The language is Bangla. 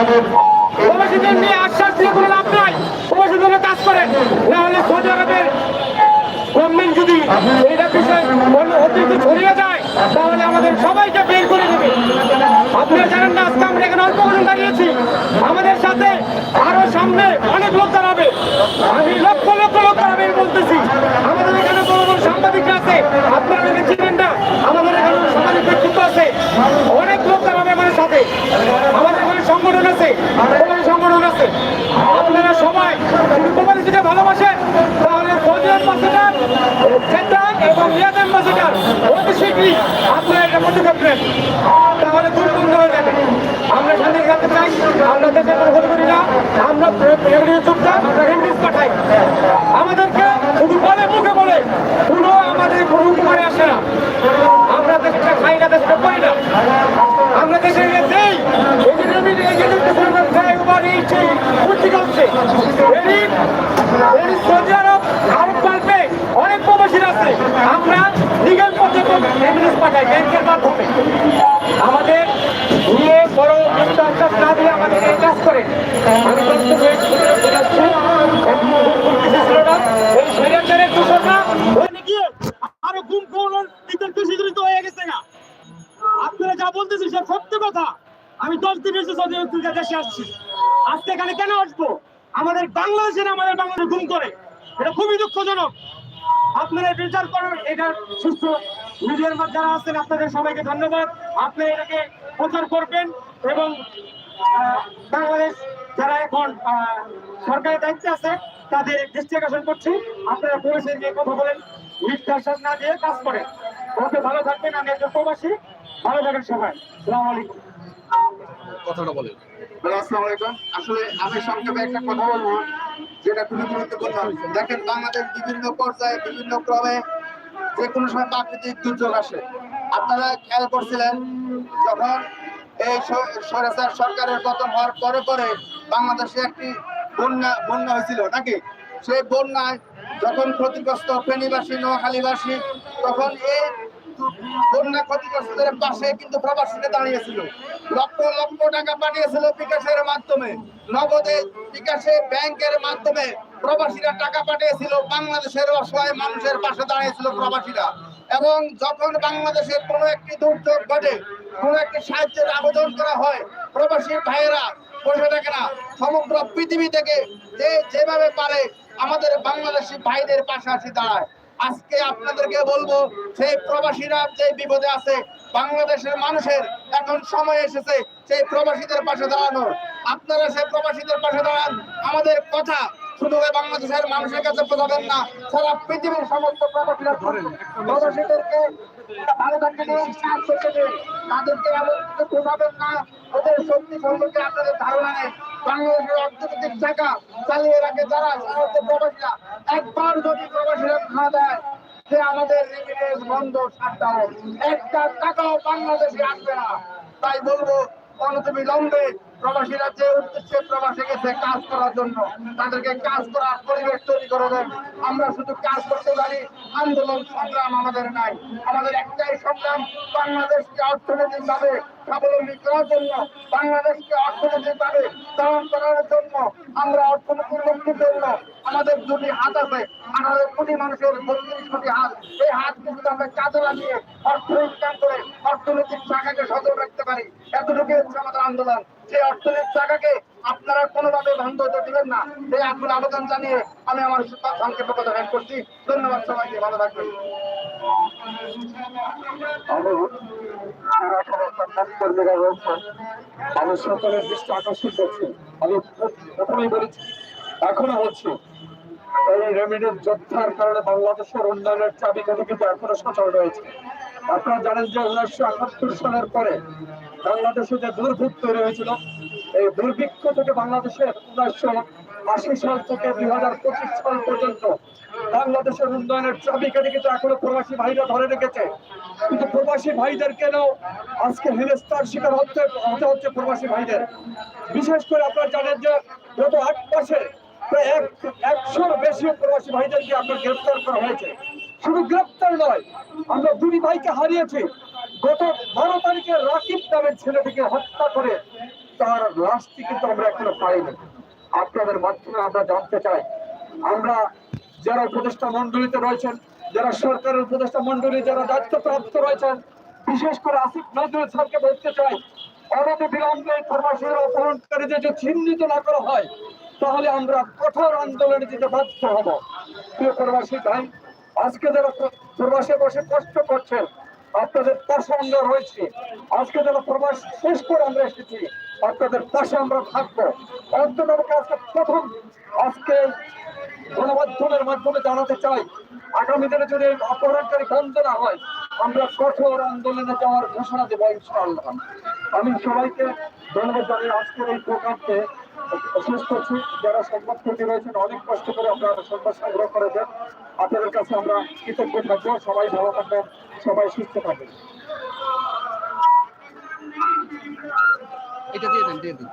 আমাদের আশ্বাস দিয়ে কোনো কাজ করেন। যদি এটা বের করে দেবে। আপনারা জানেন না আমরা এখানে অল্প কজন দাঁড়িয়েছি। আমাদের সাথে আরও সামনে অনেক লোক দাঁড়াবে আমি লক্ষ লক্ষ লোক দাঁড়াবে বলতেছি। আমাদের এখানে বড় বড় সাংবাদিকরা আছে। আপনারা চিনেন এবং ইয়াদ অ্যাম্বাসেডার অতি শীঘ্রই আপনারা এটা পদক্ষেপ নেন তাহলে সুন্দর হয়ে যাবে? আমরা স্বাধীন খেতে চাই, আমরা কোনো করি না, আমরা চুপচাপ পাঠাই। কথা, আমি দশ দিন এসে দেশে আসছি। আজকে এখানে কেন আসব? আমাদের বাংলাদেশের, আমাদের বাংলাদেশ গুম করে। এটা খুবই দুঃখজনক। আপনারা বিচার করেন এটা সুস্থ মিডিয়ার মধ্যে যারা আছেন, আপনাদের সবাইকে ধন্যবাদ। আপনি এটাকে প্রচার করবেন এবং বাংলাদেশ যারা এখন সরকারের দায়িত্বে আছে, তাদের দৃষ্টি করছি। আপনারা পুলিশের গিয়ে কথা বলেন নিঃশ্বাস না দিয়ে কাজ করেন। ওকে ভালো থাকবেন। আমি একজন প্রবাসী। ভালো থাকেন সবাই। সালাম আলাইকুম। কথাটা বলেন। আসসালামু আলাইকুম। আসলে আমি সংক্ষেপে একটা কথা বলব যেটা খুবই গুরুত্বপূর্ণ। দেখেন বাংলাদেশ বিভিন্ন পর্যায়ে বিভিন্ন ক্রমে যে কোনো সময় প্রাকৃতিক দুর্যোগ আসে। আপনারা খেয়াল করছিলেন যখন এই সরকারের পতন হওয়ার পরে পরে বাংলাদেশে একটি বন্যা বন্যা হয়েছিল নাকি? সেই বন্যায় যখন ক্ষতিগ্রস্ত ফেনীবাসী নোয়াখালীবাসী তখন এই বন্যা ক্ষতিগ্রস্তদের পাশে কিন্তু দাঁড়িয়েছিল। লক্ষ লক্ষ টাকা পাঠিয়েছিল বিকাশের মাধ্যমে। নগদে বিকাশে ব্যাংকের মাধ্যমে প্রবাসীরা টাকা পাঠিয়েছিল। বাংলাদেশের অসহায় মানুষের পাশে দাঁড়িয়েছিল প্রবাসীরা। এবং যখন বাংলাদেশে কোনো একটি দুর্যোগ ঘটে, কোনো একটি সাহায্যের আবেদন করা হয়, প্রবাসী ভাইয়েরা বসে থাকে না। সমগ্র পৃথিবী থেকে যে যেভাবে পারে, আমাদের বাংলাদেশি ভাইদের পাশাপাশি দাঁড়ায়। আজকে আপনাদেরকে বলব, সেই প্রবাসীরা যে বিপদে আছে, বাংলাদেশের মানুষের এখন সময় এসেছে সেই প্রবাসীদের পাশে দাঁড়ানো আপনারা সেই প্রবাসীদের পাশে দাঁড়ান। আমাদের কথা শুধু বাংলাদেশের মানুষের কাছে পৌঁছাবেন না, সারা পৃথিবীর সমস্ত প্রবাসীরা প্রবাসীদেরকে তাদেরকে না, ওদের ধারণা বাংলাদেশের অর্থনৈতিক টাকা চালিয়ে রাখে যারা প্রবাসীরা। একবার যদি প্রবাসীরা যে উদ্দেশ্যে প্রবাসে গেছে কাজ করার জন্য। তাদেরকে কাজ করার পরিবেশ তৈরি করে দেন। আমরা শুধু কাজ করতে পারি, আন্দোলন, সংগ্রাম আমাদের নাই। আমাদের একটাই সংগ্রাম, বাংলাদেশকে অর্থনৈতিক ভাবে স্বাবলম্বী করার জন্য, বাংলাদেশকে অর্থনৈতিক ভাবে ধারণ করার জন্য। আমরা অর্থনৈতিক মুক্তির জন্য আমাদের দুটি হাত আছে, আমাদের কোটি মানুষের বত্রিশ কোটি হাত, এই হাত যদি আমরা কাজে লাগিয়ে অর্থ ইনকাম করে অর্থনৈতিক শাখাকে সচল রাখতে পারি। এতটুকু হচ্ছে আমাদের আন্দোলন। সেই অর্থনৈতিক শাখাকে আপনারা কোনোভাবে বন্ধ হতে দিবেন না, এই আপনার আবেদন জানিয়ে আমি আমার সংক্ষেপে কথা শেষ করছি। ধন্যবাদ সবাইকে, ভালো থাকবেন। কর্মীরা আমি সকলের দৃষ্টি আকর্ষণ করছি। আমি প্রথমেই বলেছি, এখনও বলছি এই যোদ্ধার কারণে বাংলাদেশের উন্নয়নের চাবিকাঠি কিন্তু এখনও সচল রয়েছে? আপনারা জানেন যে উনিশশো একাত্তর সালের পরে বাংলাদেশে যে দুর্ভিক্ষ হয়েছিল, এই দুর্ভিক্ষ থেকে সাল থেকে দুই হাজার পঁচিশ সাল পর্যন্ত বাংলাদেশের উন্নয়নের এখনও প্রবাসী ভাইরা ধরে রেখেছে? কিন্তু প্রবাসী ভাইদের কেন আজকে হেনস্থার শিকার হতে হতে হচ্ছে প্রবাসী ভাইদের? বিশেষ করে আপনারা জানেন যে গত আট মাসে এক একশোর বেশি প্রবাসী ভাইদেরকে আপনার গ্রেফতার করা হয়েছে। শুধু গ্রেফতার নয়, আমরা দুই ভাইকে হারিয়েছি। গত বারো তারিখে রাকিব নামের ছেলেটিকে হত্যা করে তার লাশটি কিন্তু আমরা এখনও পাইনি। আপনাদের মাধ্যমে আমরা জানতে চাই, আমরা যারা উপদেষ্টা মন্ডলীতে রয়েছেন, যারা সরকারের উপদেষ্টা মন্ডলী যারা দায়িত্বপ্রাপ্ত রয়েছেন, বিশেষ করে আসিফ নজরুল স্যারকে বলতে চাই অনতি বিলম্বে প্রবাসীর অপহরণকারীদের যদি চিহ্নিত না করা হয় তাহলে আমরা কঠোর আন্দোলনে দিতে বাধ্য হব। প্রিয় প্রবাসী ভাই, আজকে যারা প্রবাসে বসে কষ্ট করছেন, আপনাদের পাশে আমরা রয়েছি। আজকে যারা প্রবাস শেষ করে আমরা এসেছি, আপনাদের পাশে আমরা থাকব। অন্তত আমাকে আজকে প্রথম, আজকে গণমাধ্যমের মাধ্যমে জানাতে চাই, আগামী দিনে যদি অপহরণকারী বন্ধ না হয়, আমরা কঠোর আন্দোলনে যাওয়ার ঘোষণা দেবো ইনশাআল্লাহ। আমি সবাইকে ধন্যবাদ জানিয়ে আজকের এই প্রোগ্রামকে শেষ করছি যারা সংবাদকর্মী রয়েছেন অনেক কষ্ট করে আপনারা সংবাদ সংগ্রহ করেছেন। আপনাদের কাছে আমরা কৃতজ্ঞ থাকব সবাই ভালো থাকবেন সবাই সুস্থ থাকবেন। এটা দিয়ে দেন দিয়ে দেন।